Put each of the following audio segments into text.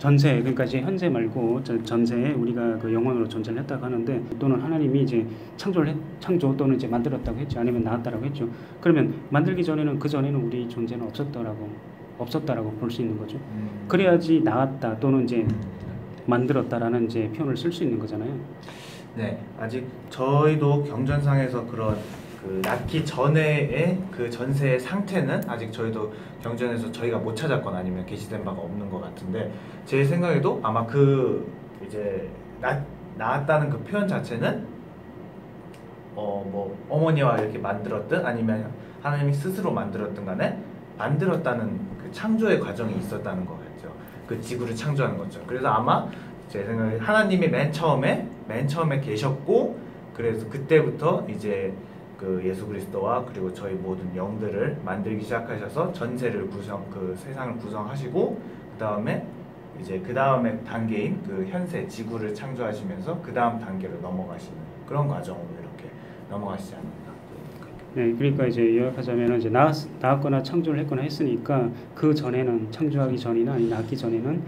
전세 그러니까 이제 현재 말고 저 전세에 우리가 그 영원으로 존재를 했다고 하는데 또는 하나님이 이제 창조를 했, 창조 또는 이제 만들었다고 했죠 아니면 나왔다라고 했죠 그러면 만들기 전에는 그 전에는 우리 존재는 없었다라고 없었다라고 볼 수 있는 거죠 음. 그래야지 나왔다 또는 이제 음. 만들었다라는 이제 표현을 쓸 수 있는 거잖아요 네, 아직 저희도 경전상에서 그런 그 낳기 전에의 그 전세의 상태는 아직 저희도 경전에서 저희가 못 찾았거나 아니면 게시된 바가 없는 것 같은데 제 생각에도 아마 그 이제 낳, 낳았다는 그 표현 자체는 어 뭐 어머니와 이렇게 만들었든 아니면 하나님이 스스로 만들었든 간에 만들었다는 그 창조의 과정이 있었다는 것 같죠. 그 지구를 창조하는 거죠. 그래서 아마 제 생각에 하나님이 맨 처음에 맨 처음에 계셨고 그래서 그때부터 이제 그 예수 그리스도와 그리고 저희 모든 영들을 만들기 시작하셔서 전세를 구성 그 세상을 구성하시고 그 다음에 이제 그 다음에 단계인 그 현세 지구를 창조하시면서 그 다음 단계로 넘어가시는 그런 과정으로 이렇게 넘어가시지 않는가. 네, 그러니까 이제 요약하자면 이제 나왔, 나왔거나 창조를 했거나 했으니까 그 전에는 창조하기 전이나 아니 낳기 전에는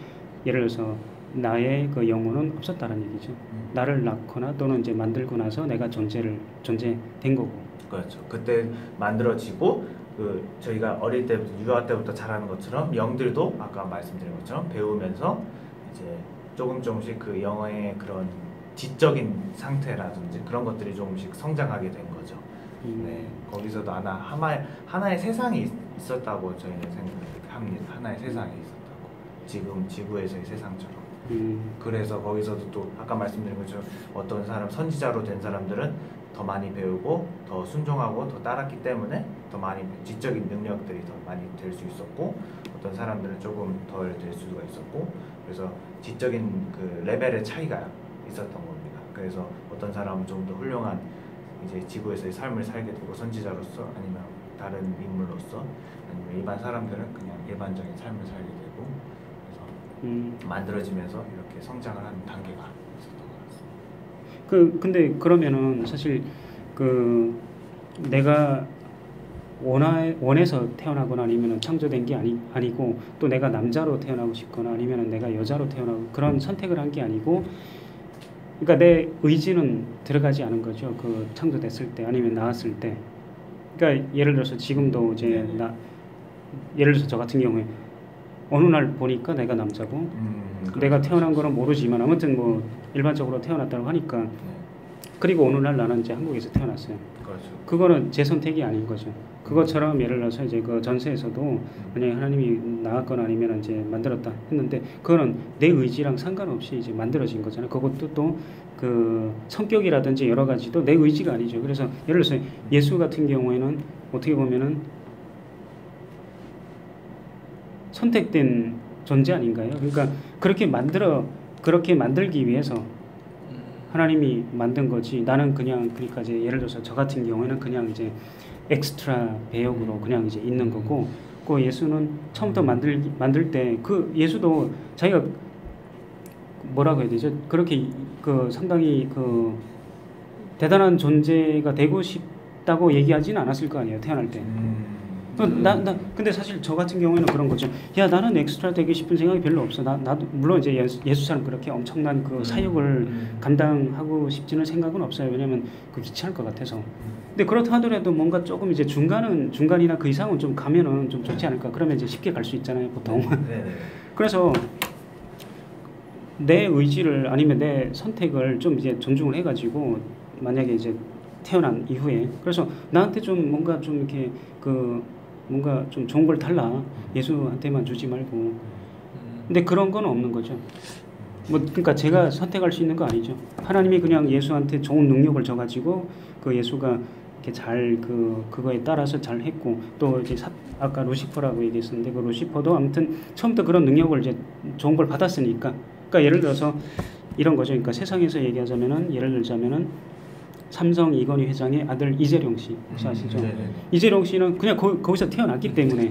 예를 들어서 나의 그 영혼은 없었다는 얘기죠. 나를 낳거나 또는 이제 만들고 나서 내가 존재를 존재된 거고. 그렇죠. 그때 만들어지고 그 저희가 어릴 때부터 유아 때부터 자라는 것처럼 영들도 아까 말씀드린 것처럼 배우면서 이제 조금 조금씩 그 영어의 그런 지적인 상태라든지 그런 것들이 조금씩 성장하게 된 거죠. 음, 네, 거기서도 하나 하나의 하나의 세상이 있- 있었다고 저희는 생각합니다. 하나의 세상이 있었다고. 지금 지구에서의 세상처럼. 음, 그래서 거기서도 또 아까 말씀드린 것처럼 어떤 사람 선지자로 된 사람들은 더 많이 배우고 더 순종하고 더 따랐기 때문에 더 많이 지적인 능력들이 더 많이 될 수 있었고 어떤 사람들은 조금 덜 될 수가 있었고 그래서 지적인 그 레벨의 차이가 있었던 겁니다. 그래서 어떤 사람은 좀 더 훌륭한 이제 지구에서의 삶을 살게 되고 선지자로서 아니면 다른 인물로서 아니면 일반 사람들은 그냥 일반적인 삶을 살게 되고 그래서 음. 만들어지면서 이렇게 성장을 하는 단계가. 그 근데 그러면은 사실 그 내가 원하 원해서 태어나거나 아니면은 창조된 게 아니 아니고 또 내가 남자로 태어나고 싶거나 아니면은 내가 여자로 태어나고 그런 선택을 한 게 아니고 그러니까 내 의지는 들어가지 않은 거죠. 그 창조됐을 때 아니면 나왔을 때. 그러니까 예를 들어서 지금도 이제 네네. 나 예를 들어서 저 같은 경우에 어느 날 보니까 내가 남자고 음, 내가. 태어난 거는 모르지만 아무튼 뭐 일반적으로 태어났다고 하니까 네, 그리고 어느 날 나는 이제 한국에서 태어났어요. 그렇죠. 그거는 제 선택이 아닌 거죠. 그것처럼 예를 들어서 이제 그 전세에서도 만약에 하나님이 나왔거나 아니면 이제 만들었다 했는데 그거는 내 의지랑 상관없이 이제 만들어진 거잖아요. 그것도 또 그 성격이라든지 여러 가지도 내 의지가 아니죠. 그래서 예를 들어서 예수 같은 경우에는 어떻게 보면은 선택된 존재 아닌가요? 그러니까 그렇게 만들어 그렇게 만들기 위해서 하나님이 만든 거지 나는 그냥 그러니까 이제 예를 들어서 저 같은 경우에는 그냥 이제 엑스트라 배역으로 그냥 이제 있는 거고 그 예수는 처음부터 만들 만들 때 그 예수도 자기가 뭐라고 해야 되죠 그렇게 그 상당히 그 대단한 존재가 되고 싶다고 얘기하지는 않았을 거 아니에요 태어날 때. 음, 어, 나, 나, 근데 사실 저 같은 경우에는 그런 거죠. 야, 나는 엑스트라 되고 싶은 생각이 별로 없어. 나, 나도, 물론 이제 예수, 예수처럼 그렇게 엄청난 그 사역을 음. 감당하고 싶지는 생각은 없어요. 왜냐면 그 귀찮을 것 같아서. 근데 그렇다 하더라도 뭔가 조금 이제 중간은, 중간이나 그 이상은 좀 가면은 좀 좋지 않을까. 그러면 이제 쉽게 갈 수 있잖아요, 보통. 네네. 그래서 내 의지를 아니면 내 선택을 좀 이제 존중을 해가지고 만약에 이제 태어난 이후에 그래서 나한테 좀 뭔가 좀 이렇게 그 뭔가 좀 좋은 걸 달라 예수한테만 주지 말고 근데 그런 건 없는 거죠. 뭐 그러니까 제가 선택할 수 있는 거 아니죠. 하나님이 그냥 예수한테 좋은 능력을 줘 가지고 그 예수가 이렇게 잘 그 그거에 따라서 잘 했고 또 이제 사, 아까 루시퍼라고 얘기했었는데 그 루시퍼도 아무튼 처음부터 그런 능력을 이제 좋은 걸 받았으니까 그러니까 예를 들어서 이런 거죠. 그러니까 세상에서 얘기하자면은 예를 들자면은 삼성 이건희 회장의 아들 이재룡 씨 혹시 아시죠? 네네. 이재룡 씨는 그냥 거, 거기서 태어났기 때문에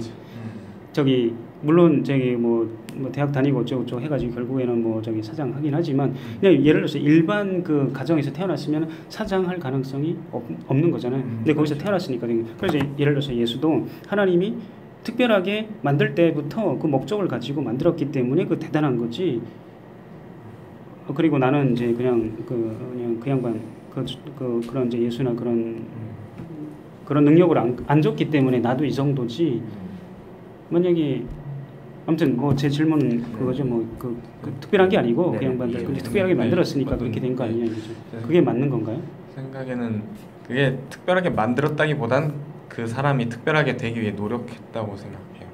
저기 물론 저기 뭐, 뭐 대학 다니고 어쩌고 저쩌고 해가지고 결국에는 뭐 저기 사장 하긴 하지만 그냥 예를 들어서 일반 그 가정에서 태어났으면 사장할 가능성이 없, 없는 거잖아요. 음, 근데 거기서 그렇죠. 태어났으니까 그래서 예를 들어서 예수도 하나님이 특별하게 만들 때부터 그 목적을 가지고 만들었기 때문에 그 대단한 거지. 어, 그리고 나는 이제 그냥 그 그냥 그 양반 그, 그 그런 이제 예수나 그런 음. 그런 능력을 안, 안 줬기 때문에 나도 이 정도지. 음. 만약에 아무튼 뭐 제 질문은 그거죠. 뭐그 특별한 게 아니고 네, 그 양반들 예, 근데 네, 특별하게 네, 만들었으니까 어떤- 그렇게 된거 네. 아니냐 이거죠. 네. 그게 맞는 건가요? 생각에는 그게 특별하게 만들었다기보단 그 사람이 특별하게 되기 위해 노력했다고 생각해요.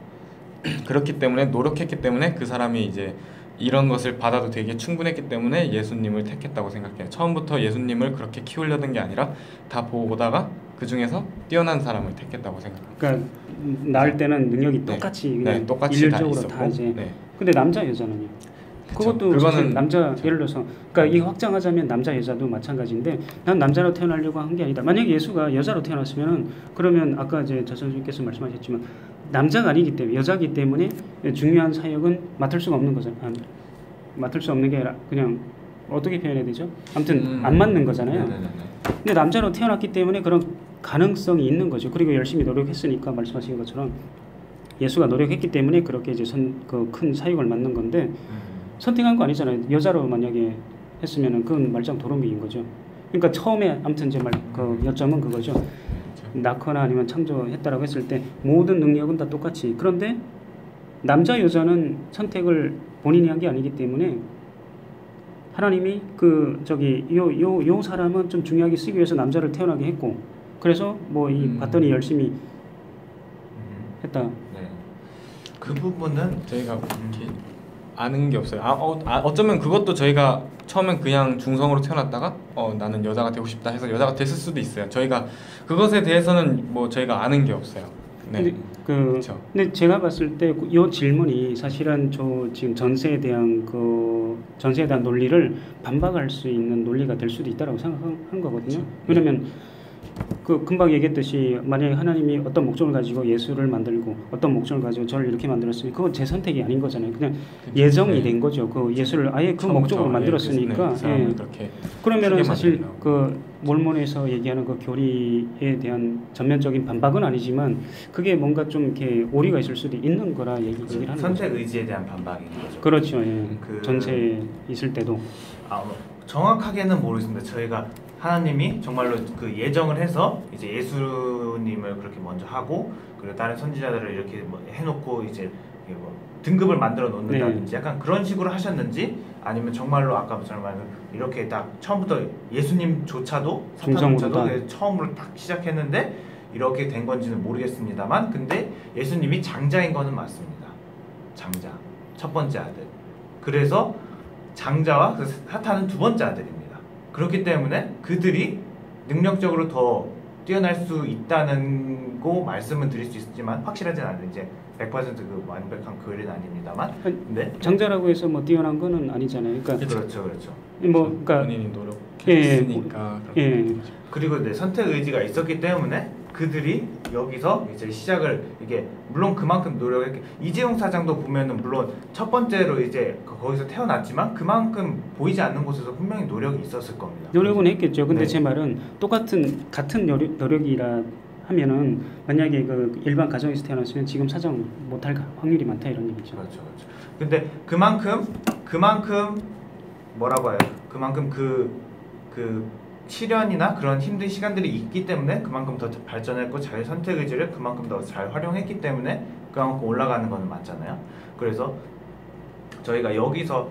그렇기 때문에 노력했기 때문에 그 사람이 이제 이런 것을 받아도 되게 충분했기 때문에 예수님을 택했다고 생각해요. 처음부터 예수님을 그렇게 키우려던 게 아니라 다 보다가 그 중에서 뛰어난 사람을 택했다고 생각합니다. 그러니까 낳을 때는 능력이 네. 똑같이 네, 그냥 똑같이 다 일률적으로 있었고, 다 이제 네. 근데 남자 여자는요. 그쵸. 그것도 그거는 남자 그쵸. 예를 들어서 그러니까 이 확장하자면 남자 여자도 마찬가지인데 난 남자로 태어나려고 한 게 아니다. 만약에 예수가 여자로 태어났으면은 그러면 아까 이제 저 선생님께서 말씀하셨지만 남자가 아니기 때문에 여자기 때문에 중요한 사역은 맡을 수가 없는 거잖아요. 아, 맡을 수 없는 게 아니라 그냥 어떻게 표현해야 되죠? 아무튼 음. 안 맞는 거잖아요. 네네네. 근데 남자로 태어났기 때문에 그런 가능성이 있는 거죠. 그리고 열심히 노력했으니까 말씀하신 것처럼 예수가 노력했기 때문에 그렇게 이제 선그큰 사역을 맡는 건데 음. 선택한 거 아니잖아요. 여자로 만약에 했으면은 그건 말짱 도루묵인 거죠. 그러니까 처음에 아무튼 이제 말그 여점은 그거죠. 낳거나 아니면 창조했다라고 했을 때 모든 능력은 다 똑같이 그런데 남자 여자는 선택을 본인이 한 게 아니기 때문에 하나님이 그 저기 요요요 사람은 좀 중요하게 쓰기 위해서 남자를 태어나게 했고 그래서 뭐이 음. 봤더니 열심히 음. 했다. 네. 그 부분은 저희가 이렇게 아는 게 없어요. 아, 어, 아, 어쩌면 그것도 저희가 처음엔 그냥 중성으로 태어났다가 어, 나는 여자가 되고 싶다 해서 여자가 됐을 수도 있어요. 저희가 그것에 대해서는 뭐 저희가 아는 게 없어요. 네. 근데 그 그렇죠. 근데 제가 봤을 때 이 질문이 사실은 저 지금 전세에 대한 그 전세에 대한 논리를 반박할 수 있는 논리가 될 수도 있다라고 생각한 거거든요. 그렇죠. 왜냐면 그 금방 얘기했듯이 만약에 하나님이 어떤 목적을 가지고 예수를 만들고 어떤 목적을 가지고 저를 이렇게 만들었으면 그건 제 선택이 아닌 거잖아요. 그냥 그렇죠. 예정이 네. 된 거죠. 그 예수를 아예 그 목적으로 예, 만들었으니까 그, 네, 그 예. 그러면은 사실. 그 몰몬에서 얘기하는 그 교리에 대한 전면적인 반박은 아니지만 그게 뭔가 좀 이렇게 오리가 있을 수도 있는 거라 얘기, 얘기를 하는 거죠. 선택 의지에 대한 반박인 거죠. 그렇죠. 예. 그- 전세 있을 때도 아, 뭐 정확하게는 모르겠습니다. 저희가 하나님이 정말로 그 예정을 해서 이제 예수님을 그렇게 먼저 하고 그리고 다른 선지자들을 이렇게 뭐 해놓고 이제 뭐 등급을 만들어 놓는다든지 네. 약간 그런 식으로 하셨는지 아니면 정말로 아까 말씀하신 이렇게 딱 처음부터 예수님조차도 사탄조차도 처음으로 딱 시작했는데 이렇게 된 건지는 모르겠습니다만 근데 예수님이 장자인 거는 맞습니다. 장자 첫 번째 아들. 그래서 장자와 그 사탄은 두 번째 아들입니다. 그렇기 때문에 그들이 능력적으로 더 뛰어날 수 있다는 거 말씀은 드릴 수 있지만 확실하진 않아요. 이제 100%그 완벽한 교리는 아닙니다만. 근데 장자라고 해서 뭐 뛰어난 거는 아니잖아요. 그러니까 그렇죠, 그렇죠. 뭐 그러니까 본인이 예, 예, 노력했으니까 예. 된 거죠. 그리고 네, 선택 의지가 있었기 때문에 그들이 여기서 이제 시작을 이게 물론 그만큼 노력했 이재용 사장도 보면은 물론 첫 번째로 이제 그- 거기서 태어났지만 그만큼 보이지 않는 곳에서 분명히 노력이 있었을 겁니다. 노력은 했겠죠. 근데 네. 제 말은 똑같은 같은 노력, 노력이라 하면은 만약에 그 일반 가정에서 태어났으면 지금 사장 못할 가- 확률이 많다 이런 얘기죠. 그렇죠, 그렇죠. 근데 그만큼 그만큼 뭐라고 해요? 그만큼 그그 시련이나 그런 힘든 시간들이 있기 때문에 그만큼 더 발전했고 자기 선택 의지를 그만큼 더 잘 활용했기 때문에 그만큼 올라가는 거는 맞잖아요. 그래서 저희가 여기서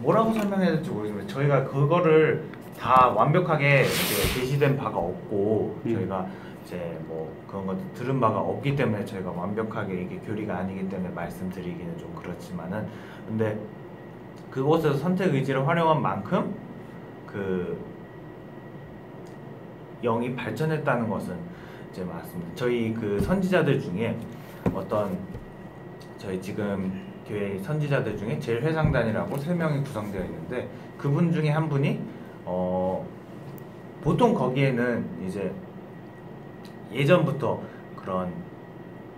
뭐라고 설명해야 될지 모르겠는데 저희가 그거를 다 완벽하게 이제 게시된 바가 없고 음. 저희가 이제 뭐 그런 거 들은 바가 없기 때문에 저희가 완벽하게 이게 교리가 아니기 때문에 말씀드리기는 좀 그렇지만은 근데 그곳에서 선택 의지를 활용한 만큼 그 영이 발전했다는 것은 이제 맞습니다. 저희 그 선지자들 중에 어떤 저희 지금 교회 선지자들 중에 제일 회장단이라고 세 명이 구성되어 있는데 그분 중에 한 분이 어 보통 거기에는 이제 예전부터 그런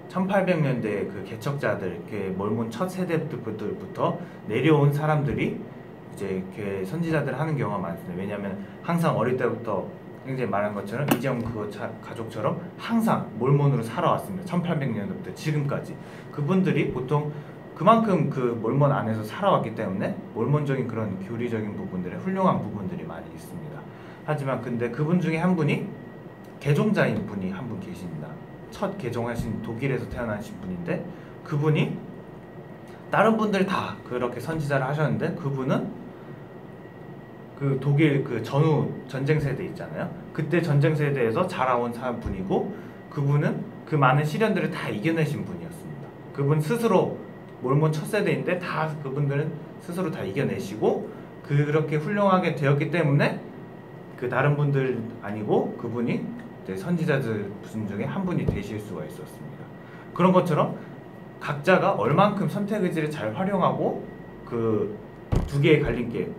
1800년대 그 개척자들, 그 몰몬 첫 세대들부터 내려온 사람들이 이제 그 선지자들 하는 경우가 많습니다. 왜냐하면 항상 어릴 때부터 굉장히 말한 것처럼 이재용 그거 차- 가족처럼 항상 몰몬으로 살아왔습니다. 1800년부터 지금까지 그분들이 보통 그만큼 그 몰몬 안에서 살아왔기 때문에 몰몬적인 그런 교리적인 부분들에 훌륭한 부분들이 많이 있습니다. 하지만 근데 그분 중에 한 분이 개종자인 분이 한 분 계십니다. 첫 개종하신 독일에서 태어나신 분인데 그분이 다른 분들 다 그렇게 선지자를 하셨는데 그분은 그 독일 그 전후 전쟁 세대 있잖아요. 그때 전쟁 세대에서 자라온 사람 분이고 그분은 그 많은 시련들을 다 이겨내신 분이었습니다. 그분 스스로 몰몬 첫 세대인데 다 그분들은 스스로 다 이겨내시고 그렇게 훌륭하게 되었기 때문에 그 다른 분들 아니고 그분이 선지자들 분 중에 한 분이 되실 수가 있었습니다. 그런 것처럼 각자가 얼만큼 선택 의지를 잘 활용하고 그 두 개의 갈림길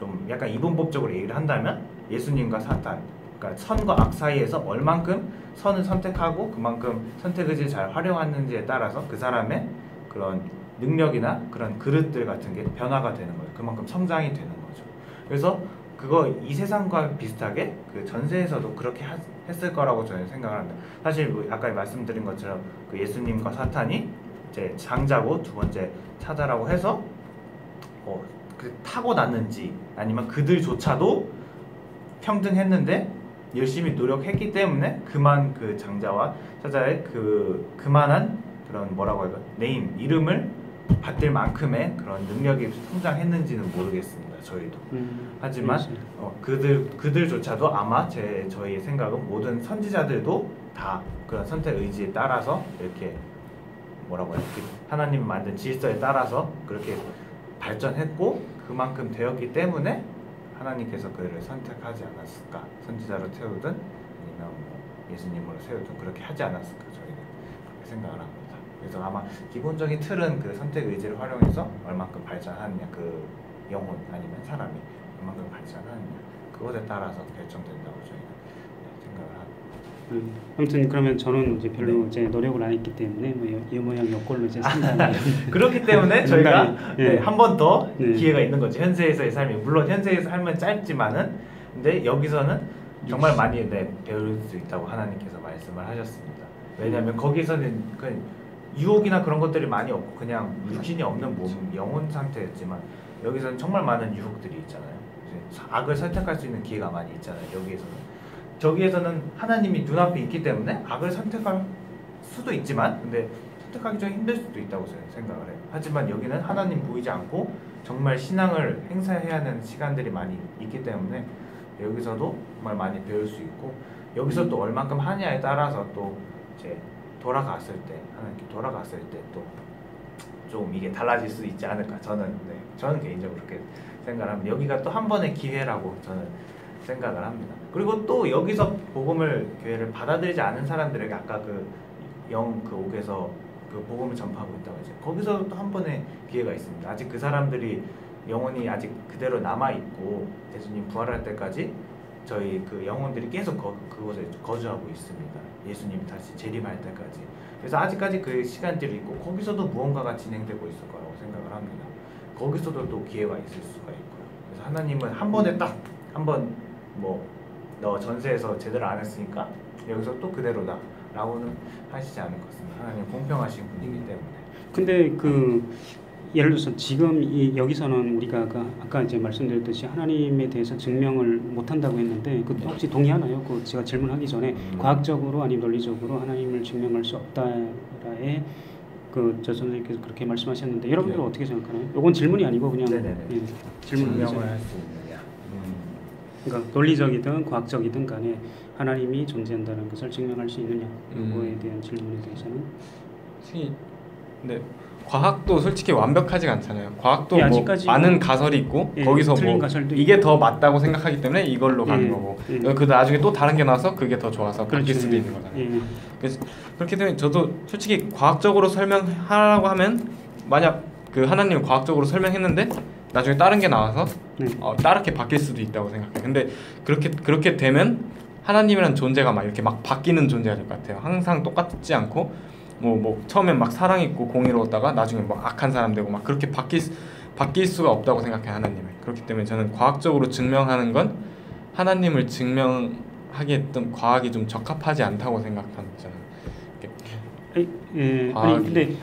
좀 약간 이분법적으로 얘기를 한다면 예수님과 사탄 그러니까 선과 악 사이에서 얼만큼 선을 선택하고 그만큼 선택 의지를 잘 활용하는지에 따라서 그 사람의 그런 능력이나 그런 그릇들 같은 게 변화가 되는 거예요. 그만큼 성장이 되는 거죠. 그래서 그거 이 세상과 비슷하게 그 전세에서도 그렇게 하- 했을 거라고 저는 생각을 합니다. 사실 뭐 아까 말씀드린 것처럼 그 예수님과 사탄이 이제 장자고 두 번째 차자라고 해서 어, 그 타고 났는지 아니면 그들조차도 평등했는데 열심히 노력했기 때문에 그만 그 장자와 차자의 그 그만한 그런 뭐라고 할까 네임 이름을 받을 만큼의 그런 능력이 성장했는지는 모르겠습니다 저희도. 음, 하지만. 어, 그들 그들조차도 아마 제 저희의 생각은 모든 선지자들도 다 그런 선택 의지에 따라서 이렇게 뭐라고 해야 그 하나님 만든 질서에 따라서 그렇게 발전했고 그만큼 되었기 때문에 하나님께서 그들을 선택하지 않았을까 선지자로 태우든 아니면 뭐 예수님으로 세우든 그렇게 하지 않았을까 저희는 그렇게 생각을 합니다. 그래서 아마 기본적인 틀은 그 선택 의지를 활용해서 얼만큼 발전하느냐 그 영혼 아니면 사람이 얼만큼 발전하느냐 그것에 따라서 결정된다고 저희는 네, 생각을 합니다. 음, 아무튼 그러면 저는 이제 별로 네. 이제 노력을 안 했기 때문에 뭐 이 모양 요꼴로 이제 산다. 그렇기 때문에 저희가 네, 예. 한번더 네. 기회가 있는 거죠. 현세에서의 삶이 물론 현세의 삶은 짧지만은 근데 여기서는 정말 많이 네, 배울 수 있다고 하나님께서 말씀을 하셨습니다. 왜냐하면 거기서는 그 유혹이나 그런 것들이 많이 없고 그냥 육신이 없는 몸, 영혼 상태였지만 여기서는 정말 많은 유혹들이 있잖아요. 악을 선택할 수 있는 기회가 많이 있잖아요. 여기에서는 저기에서는 하나님이 눈앞에 있기 때문에 악을 선택할 수도 있지만 근데 선택하기 좀 힘들 수도 있다고 생각을 해요. 하지만 여기는 하나님 보이지 않고 정말 신앙을 행사해야 하는 시간들이 많이 있기 때문에 여기서도 정말 많이 배울 수 있고 여기서 또 얼만큼 하냐에 따라서 또 이제 돌아갔을 때 하나님께 돌아갔을 때 또 좀 이게 달라질 수 있지 않을까 저는 네 저는 개인적으로 그렇게 생각을 합니다. 여기가 또 한 번의 기회라고 저는 생각을 합니다. 그리고 또 여기서 복음을 교회를 받아들이지 않은 사람들에게 아까 그 영그 옥에서 그 복음을 전파하고 있다고 이제 거기서 또 한 번의 기회가 있습니다. 아직 그 사람들이 영혼이 아직 그대로 남아 있고 예수님 부활할 때까지 저희 그 영혼들이 계속 거, 그곳에 거주하고 있습니다. 예수님 다시 재림할 때까지. 그래서 아직까지 그 시간들이 있고 거기서도 무언가가 진행되고 있을 거라고 생각을 합니다. 거기서도 또 기회가 있을 수가 있고요. 그래서 하나님은 한 번에 딱 한번 뭐 너 전세에서 제대로 안 했으니까 여기서 또 그대로다 라고는 하시지 않을 것 같습니다. 하나님 공평하신 분이기 때문에. 근데 그 예를 들어서 지금 이 여기서는 우리가 그 아까 이제 말씀드렸듯이 하나님에 대해서 증명을 못 한다고 했는데 그 혹시 동의하나요? 그 제가 질문하기 전에 음. 과학적으로 아니면 논리적으로 하나님을 증명할 수 없다라에 그저 선생님께서 그렇게 말씀하셨는데 여러분들은 네. 어떻게 생각하나요? 이건 질문이 아니고 그냥 네네네. 예, 질문이죠. 증명을 할수 있느냐. 음. 그러니까 논리적이든 과학적이든 간에 하나님이 존재한다는 것을 증명할 수 있느냐 음. 그거에 대한 질문에 대해서는 솔직히 근데 과학도 솔직히 완벽하지가 않잖아요. 과학도 예, 뭐 많은 뭐- 가설이 있고 예, 거기서 뭐 이게 더 맞다고 생각하기 때문에 이걸로 가는 예, 거고 예. 그 나중에 또 다른 게 나와서 그게 더 좋아서 바뀔 그렇죠. 수도 있는 거잖아요. 예. 그래서 그렇기 때문에 저도 솔직히 과학적으로 설명하라고 하면 만약 그 하나님을 과학적으로 설명했는데 나중에 다른 게 나와서 네. 어, 다르게 바뀔 수도 있다고 생각해요. 근데 그렇게 그렇게 되면 하나님이란 존재가 막 이렇게 막 바뀌는 존재가 될 것 같아요. 항상 똑같지 않고 뭐뭐 처음엔 막 사랑 있고 공의로웠다가 나중에 막 악한 사람 되고 막 그렇게 바뀔 수- 바뀔 수가 없다고 생각해요 하나님을. 그렇기 때문에 저는 과학적으로 증명하는 건 하나님을 증명 하기에 좀 과학이 좀 적합하지 않다고 생각하는 거잖아요. 예, 과학이. 아니 근데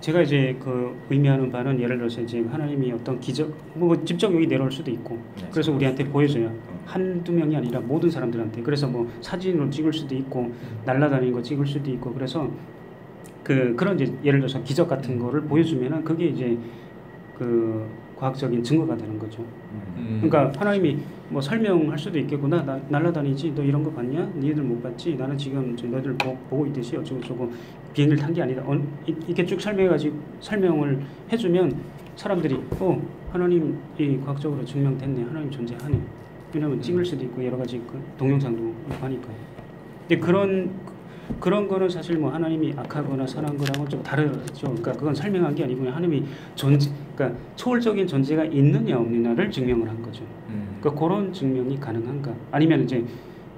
제가 이제 그 의미하는 바는 예를 들어서 이제 하나님이 어떤 기적 뭐 직접 여기 내려올 수도 있고 네. 그래서 우리한테 보여줘요. 한두 명이 아니라 모든 사람들한테. 그래서 뭐 사진으로 찍을 수도 있고 날라다니는 거 찍을 수도 있고 그래서 그 그런 이제 예를 들어서 기적 같은 거를 보여주면은 그게 이제 그 과학적인 증거가 되는 거죠. 음. 음. 그러니까 하나님이 뭐 설명할 수도 있겠구나. 나 날라다니지. 너 이런 거 봤냐? 니들 못 봤지. 나는 지금 저 너희들 보, 보고 있듯이 어쩌고 저쩌고 비행기를 탄게 아니다. 어, 이- 이렇게 쭉 설명해가지고 설명을 해주면 사람들이 어 하나님 이 과학적으로 증명됐네. 하나님 존재하네. 왜냐면 찍을 수도 있고 여러 가지 그 동영상도 하니까. 근데 그런 그런 거는 사실 뭐 하나님이 악하거나 선한 거랑은 좀 다르죠. 그러니까 그건 설명한 게 아니고 하나님이 존재, 그러니까 초월적인 존재가 있느냐 없느냐를 증명을 한 거죠. 음. 그러니까 그런 증명이 가능한가? 아니면 이제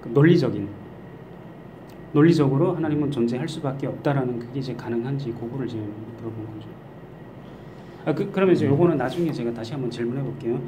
그 논리적인 논리적으로 하나님은 존재할 수밖에 없다라는 그게 이제 가능한지 그거를 이제 물어본 거죠. 아, 그, 그러면 이제 요거는 나중에 제가 다시 한번 질문해 볼게요.